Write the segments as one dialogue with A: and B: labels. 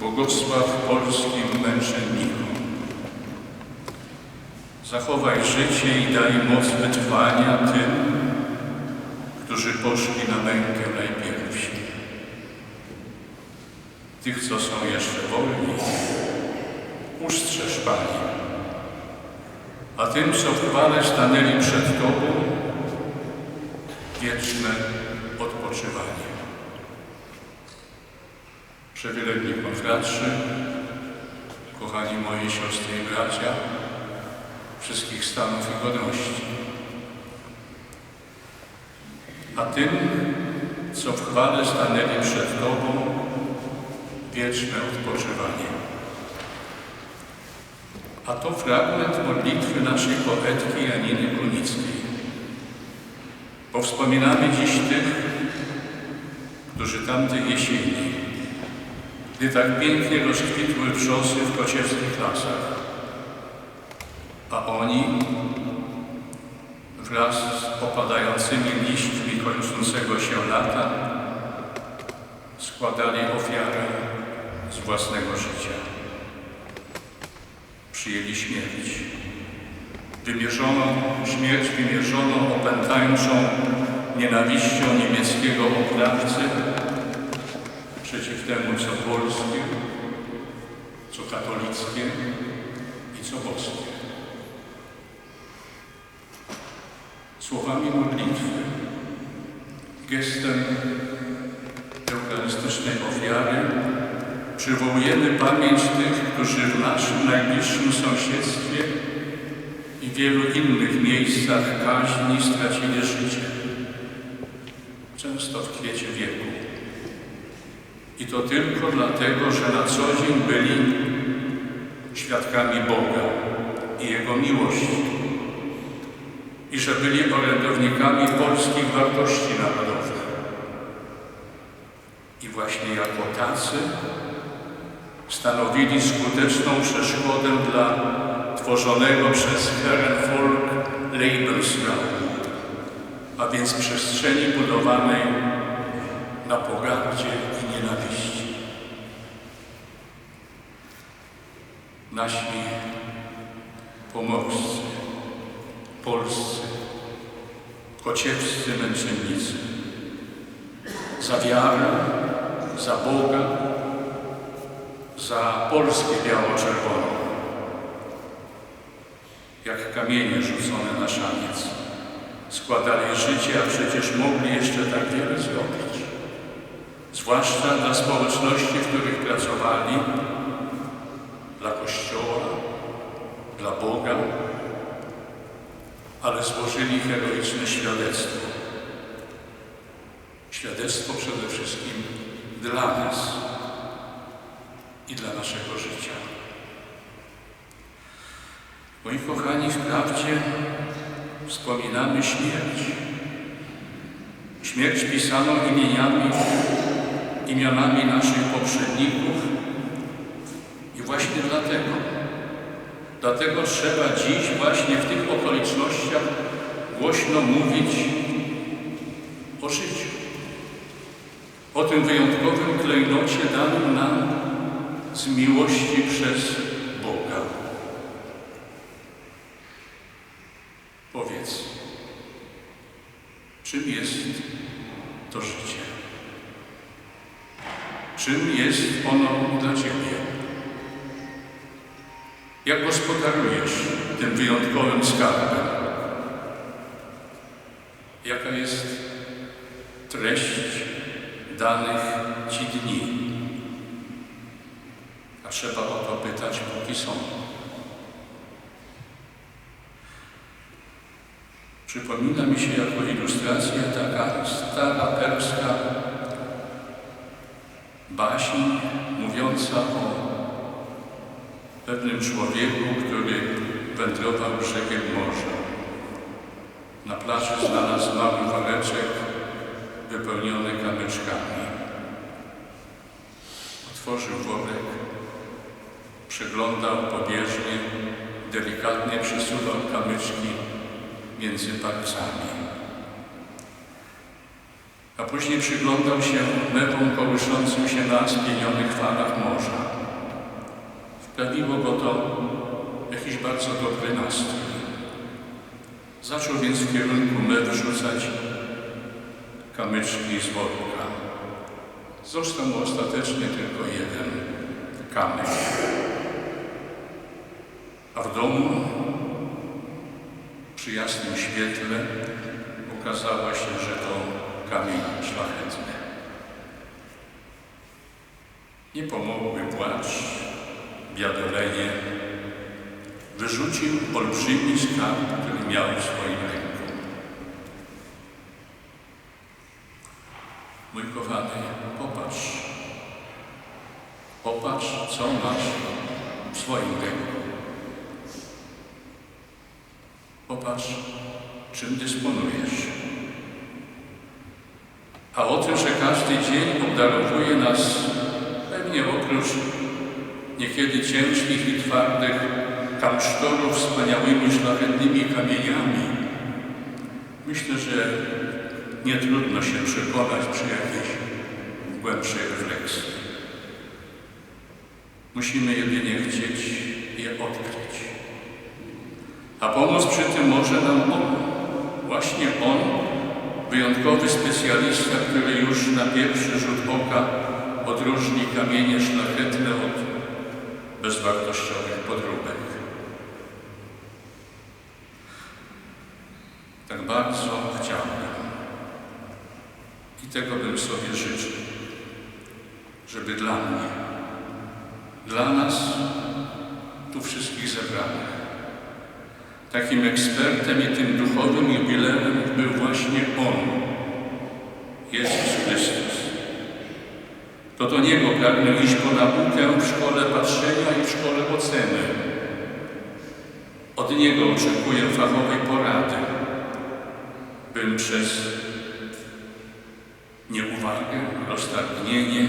A: Bogosław polskim męczennikom. Zachowaj życie i daj moc wytrwania tym, którzy poszli na mękę najpierwsi. Tych, co są jeszcze wolni, ustrzeż Panie. A tym, co w chwale stanęli przed Tobą, wieczne odpoczywanie. Przewielebni konfratrzy, kochani moi siostry i bracia, wszystkich stanów i godności. A tym, co w chwale stanęli przed Tobą, wieczne odpoczywanie. A to fragment modlitwy naszej poetki Janiny Kunickiej. Powspominamy dziś tych, którzy tamtej jesieni, gdy tak pięknie rozkwitły wrzosy w kociewskich lasach, a oni wraz z opadającymi liśćmi kończącego się lata składali ofiarę z własnego życia. Przyjęli śmierć. Wymierzono śmierć, wymierzono opętańczą nienawiścią niemieckiego oprawcy przeciw temu, co polskie, co katolickie i co boskie. Słowami modlitwy, gestem eucharystycznej ofiary przywołujemy pamięć tych, którzy w naszym najbliższym sąsiedztwie i wielu innych miejscach kaźni stracili życie, często w kwiecie wieku. I to tylko dlatego, że na co dzień byli świadkami Boga i Jego miłości i że byli orędownikami polskich wartości narodowych. I właśnie jako tacy stanowili skuteczną przeszkodę dla tworzonego przez Herrenvolk Lebensraum, a więc przestrzeni budowanej na pogardzie nienawiści. Nasi pomorscy, polscy, kociewscy męczennicy za wiarę, za Boga, za Polskę biało-czerwoną, jak kamienie rzucone na szaniec. Składali życie, a przecież mogli jeszcze tak wiele zrobić. Zwłaszcza dla społeczności, w których pracowali, dla Kościoła, dla Boga, ale złożyli heroiczne świadectwo. Świadectwo przede wszystkim dla nas i dla naszego życia. Moi kochani, wprawdzie wspominamy śmierć. Śmierć pisaną imieniami, imionami naszych poprzedników i właśnie dlatego, dlatego trzeba dziś właśnie w tych okolicznościach głośno mówić o życiu. O tym wyjątkowym klejnocie danym nam z miłości przez Boga. Powiedz, czym jest to życie? Czym jest ono dla Ciebie? Jak gospodarujesz tym wyjątkowym skarbem? Jaka jest treść danych Ci dni? A trzeba o to pytać, póki są. Przypomina mi się jako ilustracja taka stara perska baśń mówiąca o pewnym człowieku, który wędrował brzegiem morza. Na plaży znalazł mały woreczek wypełniony kamyczkami. Otworzył worek, przeglądał pobieżnie, delikatnie przesuwał kamyczki między palcami. A później przyglądał się mewom kołyszącym się na spienionych falach morza. Prawiło go to jakiś bardzo dobry nastrój. Zaczął więc w kierunku me wyrzucać kamyczki z worka. Został mu ostatecznie tylko jeden kamyk. A w domu przy jasnym świetle okazało się, że to kamień szlachetny. Nie pomogły płacz, biadolenie. Wyrzucił olbrzymi skarb, który miał w swoim ręku. Mój kochany, popatrz. Popatrz, co masz w swoim ręku. Popatrz, czym dysponujesz. A o tym, że każdy dzień obdarowuje nas pewnie oprócz niekiedy ciężkich i twardych kamsztorów wspaniałymi, szlachetnymi kamieniami, myślę, że nie trudno się przekonać przy jakiejś głębszej refleksji. Musimy jedynie chcieć je odkryć. A pomóc przy tym może nam On. Właśnie On, wyjątkowy specjalista, który już na pierwszy rzut oka odróżni kamienie szlachetne od bezwartościowych podróbek. Tak bardzo chciałbym i tego bym sobie życzył, żeby dla mnie, dla nas, tu wszystkich zebranych, takim ekspertem i tym duchowym jubileum był właśnie Jezus Chrystus. To do Niego pragnę iść po naukę w szkole patrzenia i w szkole oceny. Od Niego oczekuję fachowej porady, bym przez nieuwagę, roztargnienie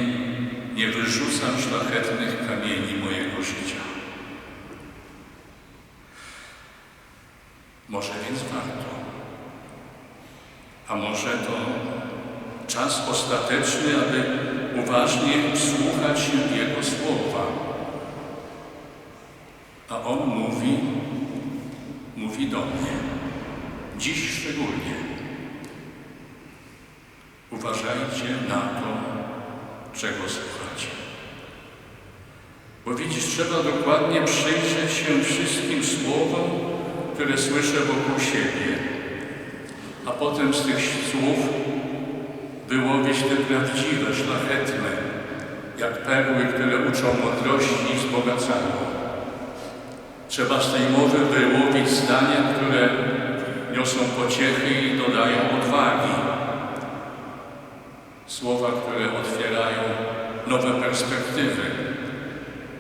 A: nie wyrzucał szlachetnych kamieni mojego życia. Może więc warto. A może to czas ostateczny, aby uważnie słuchać się Jego słowa. A On mówi, mówi do mnie, dziś szczególnie. Uważajcie na to, czego słuchacie. Bo widzisz, trzeba dokładnie przyjrzeć się wszystkim słowom, które słyszę wokół siebie, a potem z tych słów wyłowić te prawdziwe, szlachetne, jak perły, które uczą mądrości i wzbogacają. Trzeba z tej mowy wyłowić zdania, które niosą pociechy i dodają odwagi. Słowa, które otwierają nowe perspektywy,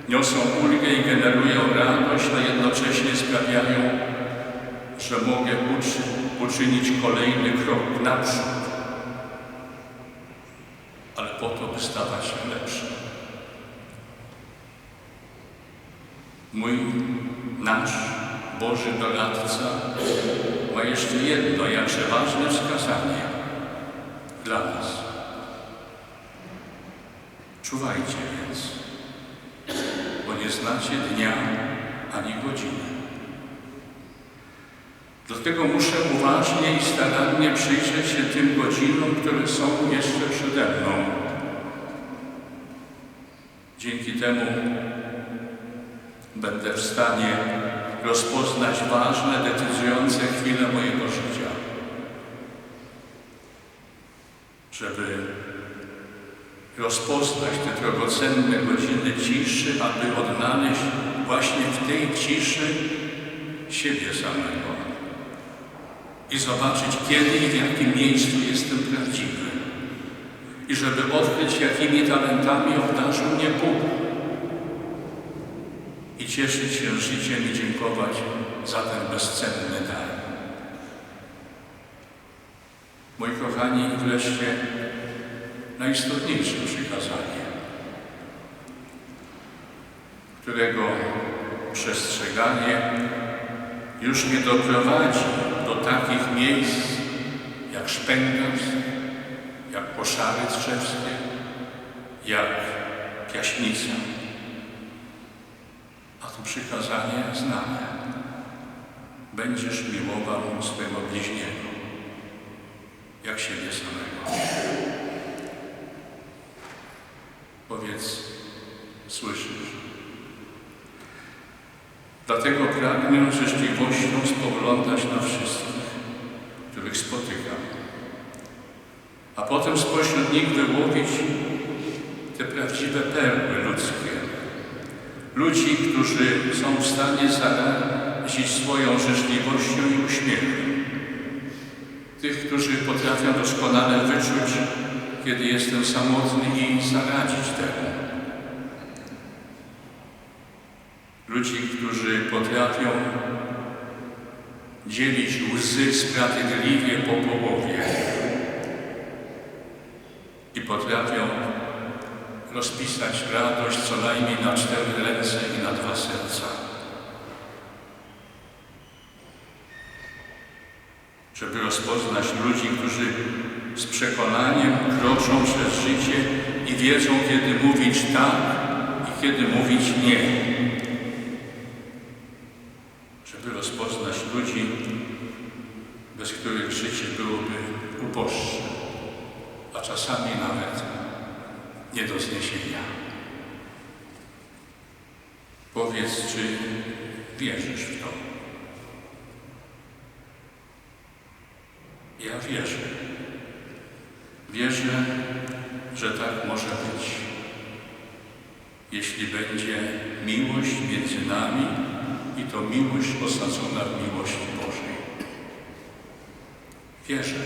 A: niosą ulgę i generują radość, a jednocześnie sprawiają, że mogę uczy, uczynić kolejny krok naprzód ale po to, by stawać się lepszym. Mój, nasz Boży doradca ma jeszcze jedno, jakże ważne wskazanie dla nas. Czuwajcie więc, bo nie znacie dnia ani godziny. Dlatego muszę uważnie i starannie przyjrzeć się tym godzinom, które są jeszcze przede mną. Dzięki temu będę w stanie rozpoznać ważne, decydujące chwile mojego życia. Żeby rozpoznać te drogocenne godziny ciszy, aby odnaleźć właśnie w tej ciszy siebie samego i zobaczyć, kiedy i w jakim miejscu jestem prawdziwy. I żeby odkryć, jakimi talentami obdarzył mnie Bóg. I cieszyć się życiem i dziękować za ten bezcenny dar. Moi kochani, i wreszcie najistotniejsze przykazanie, którego przestrzeganie już nie doprowadzi do takich miejsc jak Szpęgarz, jak Poszary Strzewskie, jak Piaśnica. to przykazanie znane. Będziesz miłował swego bliźniego, jak siebie samego. Powiedz, słyszysz? Dlatego pragnę życzliwością spoglądać na wszystkich, których spotykam, a potem spośród nich wyłowić te prawdziwe perły ludzkie. Ludzi, którzy są w stanie zarazić swoją życzliwością i uśmiechem. Tych, którzy potrafią doskonale wyczuć, kiedy jestem samotny i zaradzić temu. Ludzi, którzy potrafią dzielić łzy sprawiedliwie po połowie potrafią rozpisać radość co najmniej na cztery ręce i na dwa serca. Żeby rozpoznać ludzi, którzy z przekonaniem kroczą przez życie i wiedzą, kiedy mówić tak i kiedy mówić nie. Żeby rozpoznać ludzi, bez których życie byłoby uboższe, a czasami nawet nie do zniesienia. Powiedz, czy wierzysz w to? Ja wierzę. Wierzę, że tak może być. Jeśli będzie miłość między nami i to miłość osadzona w miłości Bożej. Wierzę,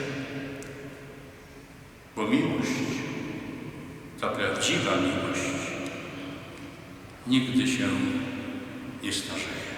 A: bo miłość ta prawdziwa miłość nigdy się nie starzeje. Amen.